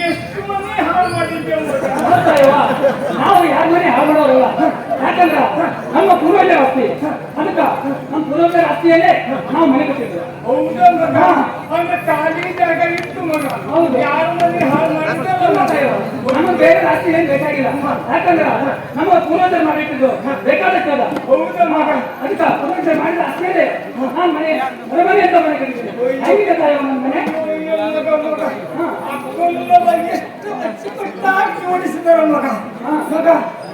ಎಷ್ಟು ಮನೆ ಹಾಳು ಮಾಡಿದ್ದೆ ಮಗ ಹೌದಾ ಯವ್ವ? ನಾವು ಯಾರ ಮನೆ ಹಾಳು ಮಾಡೋರಲ್ಲ ಯಾಕಂದ್ರ ನಮ್ಮ ಪೂರ್ವಜರ ಆಸ್ತಿ ಅದಕ್ಕ ನಮ್ಮ ಪೂರ್ವಜರ ಆಸ್ತಿಯಲ್ಲೇ ನಾವು ಮನೆ ಕಟ್ಟಿದ್ದೇವೆ ಹೌದಾ ಮಗ ಅಂದ್ರೆ ಖಾಲಿ ಜಾಗ ಇತ್ತು ಮಗ ಹೌದು. ಯಾರ ನಮಗೆ ಬೇರೆ ರಾಷ್ಟ್ರ ಏನ್ ಬೇಕಾಗಿಲ್ಲ. ಯಾಕಂದ್ರ ನಮ್ಮ ಪೂರ್ವಜರು ಮಾಡಿಟ್ಟಿದ್ದು. ಬೇಕಾದಕ್ಕದ ಅದಕ್ಕ ಪೂರ್ವಜರು ಮಾಡಿದ ಅಷ್ಟೇ ನಾನು ಮನೆ ಮನೆ ಅಂತ ಮನೆ ಕಟ್ಟಿದ್ವಿ ಹೆಂಗಿದೆ ತಾಯಿ ನನ್ನ ಮನೆ. ಅಯ್ಯೋ ಮಗ ಮಗ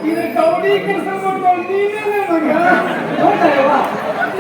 ಇದು ಗೌಡಿ ಕೆಲಸ ಮಾಡ್ಕೊಂಡು ನೀನೇ ಮಗ.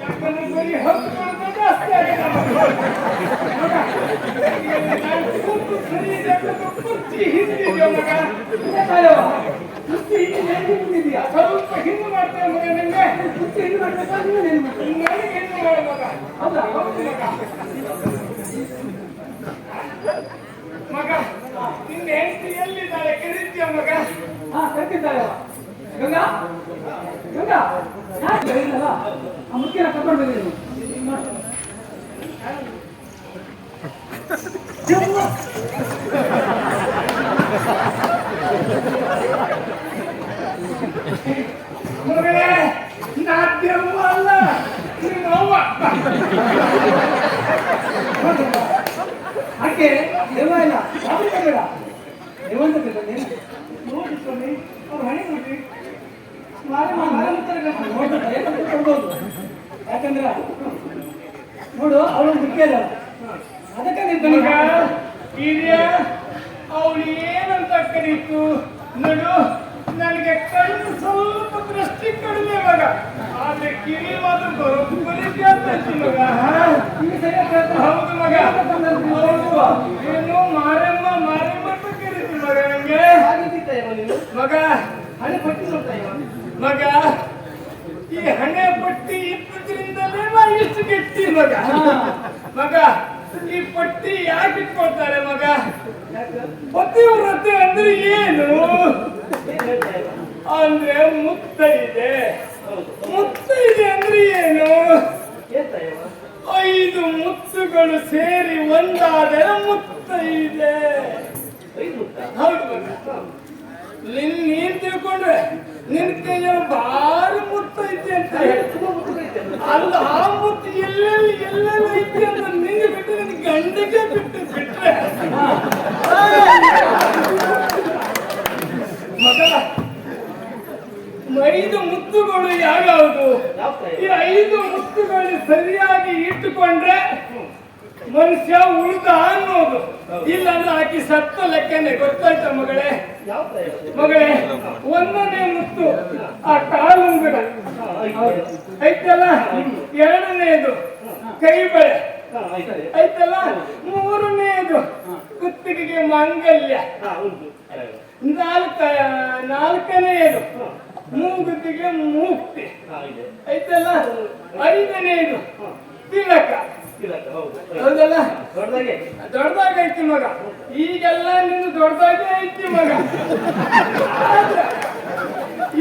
ನಮ್ಮೂರಾಗ ಬೇರೆ ಕೆಲಸ ಅವರೇ ಈ ಕೆಲಸ ಮಾಡಿದ್ರು ಹೌದಾ ಮಗ ಹೌದು ಮಗ ಹ, ಮಗ ಇದೇನ್ ಮಗ ಎಷ್ಟು ಮಗಿದೇನು ಹಾಕ್ತಿದ್ದೀರೋ? ಇದು ಮಗ ಮಗ ಸ್ವಲ್ಪ ನೋಡು ಯಾಕಂದ್ರೆ ಬರೀ ಹತ್ತುಕೊಳ್ಳೋದು ಜಾಸ್ತಿ ಆಗಿದೆ ಮಗ. ಮಗ, ನಾನು ಕೂತು ಸರಿ ಇದೆ ಕುರ್ಚಿ ಹಿಂದೆ ಮಾಡ್ತೇವೆ ಮಗ ನಿನ್ನೆ ಕುಸ್ತಿ ಇಲ್ಲಿ ಮಾಡ್ಬೇಕಾ? ನೀನು ಏನ್ ಮಾಡ್ತೀಯ? ನನಗೆ ಹಿಂದೆ ಮಾಡು ಹೌದಾ? ಹೌದು ಮಗ ಮಗ ನಿನ್ನ ಹೆಂಡತಿ ಎಲ್ಲಿದ್ದಾಳೆ ಕರೀತೀಯ ಮಗ ಹಾ, ಕರ್ತಿದ್ದಾಳೆ ಗಂಗಾ ಗಂಗಾ ಯಾಕೆ ಹೇಳಿದ್ನಲ್ಲ? ಆ ಮುಖ್ಯನ ಕರ್ಕೊಂಡು ಬಂದಿದ್ದೀನಿ ನೋಡು. ಮಗಳೇ ನಾಟ್ಯವ್ವ ಅಲ್ಲ ನಿಮ್ಮ ಅವ್ವ ಆಕೆ ದೇವ ಇಲ್ಲ ಯಾವ್ದಕ್ಕೆ ಬೇಡ ದೇವಂತಕ್ಕೆ ಬಂದೆ ನೋಡಿ ಸ್ವಾಮಿ ಅವ್ರು ಹಣೆ ನೋಡಿ ಮಾರೆ ಮಾ- ಮಾರೆ ಮುತ್ತಾರೆ ಗಂಡ. ನೋಡ್ತಾರೆ, ಯಾಕಂದ್ರೆ ನೋಡು ಅವಳು ಮುಖ್ಯ ಅದಕ್ಕೆ ಬನ್ನಿ ಹಿರಿಯ ಅವಳು ಏನಂತ ಕರೀತು? ನೋಡು ನನಗೆ ಕಣ್ಣು ಸ್ವಲ್ಪ ದೃಷ್ಟಿ ಕಡಿಮೆ ಇವಾಗ ಆದ್ರೆ ಕಿವಿ ಮಾತ್ರ ಬರೋಬ್ಬರಿ ಕೇಳ್ತೈತಿ ಮಗ ಈಗ ಸರಿಯಾಗಿ ಕೇಳ್ತಾ ಹೌದು ಮಗ ಹೌದು ಏನು ಮಾರಮ್ಮ ಮಾರಮ್ಮ ಅಂತ ಕರೀತಿ ಮಗ ನಂಗೆ ಆಗಿದ್ದಿತ್ತ ಇವ ನೀನು ಮಗ ಹಣೆ ಪಟ್ಟಿ ನೋಡ್ತಾ ಇವ ಮಗ ಈ ಪಟ್ಟಿ ಇಪ್ಪತ್ತರಿಂದ ನಾ ಇಷ್ಟು ಗಟ್ಟಿ ಮಗ. ಮಗ ಈ ಪಟ್ಟಿ ಯಾಕೆ ಇಟ್ಕೊಳ್ತಾರೆ ಮಗ? ಪತಿವ್ರತೆ ಅಂದ್ರೆ ಏನು? ಅಂದ್ರೆ ಹೇಳ್ತಾ ಇದೆ. ಮುತ್ತ ಮುತ್ತೈದೆ ಅಂದ್ರೆ ಏನು? ಐದು ಮುತ್ತುಗಳು ಸೇರಿ ಒಂದಾದರೆ ಮುತ್ತ ಹೌದು ಮಗ. ನಿನ್ ನೀನ್ ತಿಳ್ಕೊಂಡ್ರೆ ನಿನ್ ಕೈಯಲ್ಲಿ ಐತಿ ಅಂತ ಅಲ್ಲ ಆ ಮುತ್ತು ಎಲ್ಲೆಲ್ಲಿ ಎಲ್ಲೆಲ್ಲಿ ಐತಿ ಅಂತ ನಿಂಗೆ ಬಿಟ್ಟು ನಿನ್ನ ಗಂಡಿಗೆ ಬಿಟ್ಟು ಬಿಟ್ರೆ ಮಗ ಐದು ಮುತ್ತುಗಳು ಯಾವ್ಯಾವುದು ಈ ಐದು ಮುತ್ತುಗಳು ಸರಿಯಾಗಿ ಇಟ್ಟುಕೊಂಡ್ರೆ ಮನುಷ್ಯ ಉಳಿದ ಅನ್ನೋದು ಇಲ್ಲಾಂದ್ರೆ ಆಕಿ ಸತ್ತ ಲೆಕ್ಕನೆ ಗೊತ್ತಾಯ್ತ ಮಗಳೇ ಮಗಳೇ ಒಂದನೇ ಮುತ್ತು. ಆ ಮಾಂಗಲ್ಯ ನಾಲ್ಕ ನಾಲ್ಕನೆಯದು ಮೂಗುತಿಗೆ ಮೂಕ್ತಿ ಆಯ್ತಲ್ಲ? ಐದನೆಯದು ತಿಲಕ. ತಿಲಕ ಹೌದು. ಹೌದಲ್ಲ? ದೊಡ್ಡದಾಗೆ. ದೊಡ್ಡದಾಗೈತಿ ಮಗ. ಈಗೆಲ್ಲ ನಿನ್ನ ದೊಡ್ಡದಾಗೆ ಐತಿ ಮಗ. ಆದ್ರೆ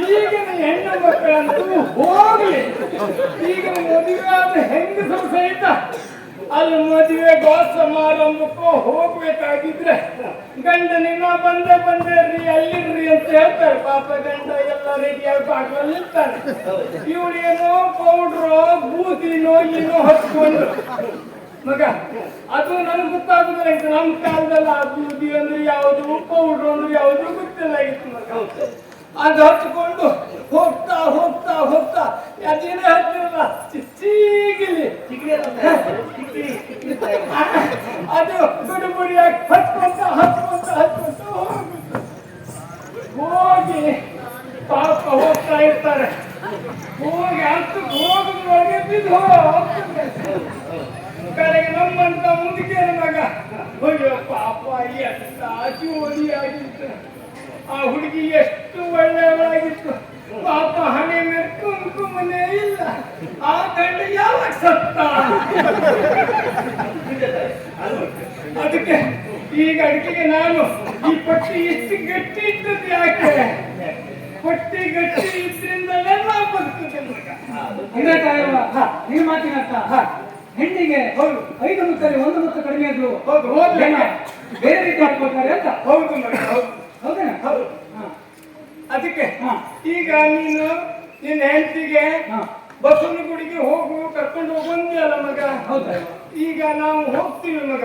ಈಗಿನ ಹೆಣ್ಣು ಮಕ್ಕಳಂತೂ ಹೋಗ್ಲಿ. ಈಗಿನ ಮದುವೆ ಆದ ಹೆಂಗಸರು ಸಹಿತ ಅಲ್ಲಿ ಮದುವೆ ಬಾಸ ಸಮಾರಂಭಕ್ಕೂ ಹೋಗ್ಬೇಕಾಗಿದ್ರೆ ಗಂಡ ನಿನ್ನ ಬಂದೆ ಬಂದೆ ರೀ, ಅಲ್ಲಿರ್ರಿ ಅಂತ ಹೇಳ್ತಾರೆ. ಪಾಪ ಗಂಡ ಎಲ್ಲ ರೆಡಿಯಾಗಿ ಬಾಗ್ಲಲ್ಲಿ ಇರ್ತಾರೆ. ಇವಳು ಏನೋ ಪೌಡ್ರೋ ಬೂದಿನೋ ಏನೋ ಹಚ್ಕೊಂಡು ಮಗ, ಅದು ನನಗೆ ಗೊತ್ತಾಗುದಿಲ್ಲ. ನಮ್ಮ ಕಾಲದಲ್ಲಿ ಆ ಬೂದಿ ಅಂದ್ರೆ ಯಾವುದು ಪೌಡ್ರು ಅಂದ್ರೆ ಯಾವುದು ಗೊತ್ತಿಲ್ಲ ಇತ್ತು ಮಗ. ಅದು ಹಚ್ಕೊಂಡು ಹೋಗ್ತಾ ಹೋಗ್ತಾ ಹೋಗ್ತಾ ಅದೇನೇ ಹತ್ತಿರಲ್ಲ? ಚೀಗಿಲಿ ಅದು ಬಿಡುಬುಡಿಯಾಗಿ ಹತ್ಕೊಂತ ಹತ್ಕೊಂತ ಹತ್ಕೊಂತ ಹೋಗುತ್ತೆ ಹೋಗಿ ಪಾಪ ಹೋಗ್ತಾ ಇರ್ತಾರೆ. ಹೋಗಿ ಹತ್ತು ಹೋಗಿ ಬಿದ್ದು ಕಡೆಗೆ ನಮ್ಮಂತ ಮುದುಕಿಯರ ಮಗ, ಅಯ್ಯೋ ಪಾಪ ಎಂತ ಜೋಡಿ ಆಗಿತ್ತು ಆ ಹುಡುಗಿ ಎಷ್ಟು ಒಳ್ಳೆಯವಳಾಗಿತ್ತು ಪಾಪ ಹಣೆ ಮೇಲೆ ಕುಂಕುಮನೇ ಇಲ್ಲ. ಆ ಗಂಡ ಯಾವಾಗ ಸತ್ತ? ಅದಕ್ಕೆ ಈಗ ಅಡಿಕೆಗೆ ನಾನು ಈ ಪಟ್ಟಿ ಎಷ್ಟು ಗಟ್ಟಿ ಇದ್ದದ್ದು ಯಾಕೆ? ಪಟ್ಟಿ ಗಟ್ಟಿ ಇದ್ರಿಂದಲೇ ನಾವು ನಿಮ್ಮ ಮಾತಿನ ಅರ್ಥ. ಹೆಣ್ಣಿಗೆ ಹೌದು. ಐದು ಮುತ್ತಲ್ಲಿ ಒಂದು ಮುತ್ತು ಕಡಿಮೆ ಆದ್ರು ಹೌದು. ಬೇರೆ ರೀತಿ ಮಾಡ್ಕೊಳ್ತಾರೆ ಅಂತ. ಹೌದು. ಹೌದೇನಾ? ಹೌದು. ಅದಕ್ಕೆ ಹಾ. ಈಗ ನೀನು ನಿನ್ನ ಹೆಂಡತಿಗೆ ಹಾ. ಬಸವನ ಗುಡಿಗೆ ಹೋಗು ಕರ್ಕೊಂಡು ಹೋಗಂದಿಯಲ್ಲ ಮಗ. ಹೌದಾ. ಈಗ ನಾವು ಹೋಗ್ತೀವಿ ಮಗ.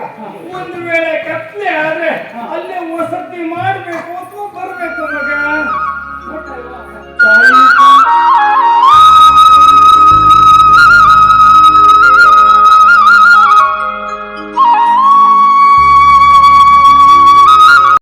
ಒಂದು ವೇಳೆ ಕತ್ಲೆ ಆದ್ರೆ. ಅಲ್ಲೇ ವಸತಿ ಮಾಡ್ಬೇಕು ಅಥವಾ ಬರ್ಬೇಕು ಮಗ?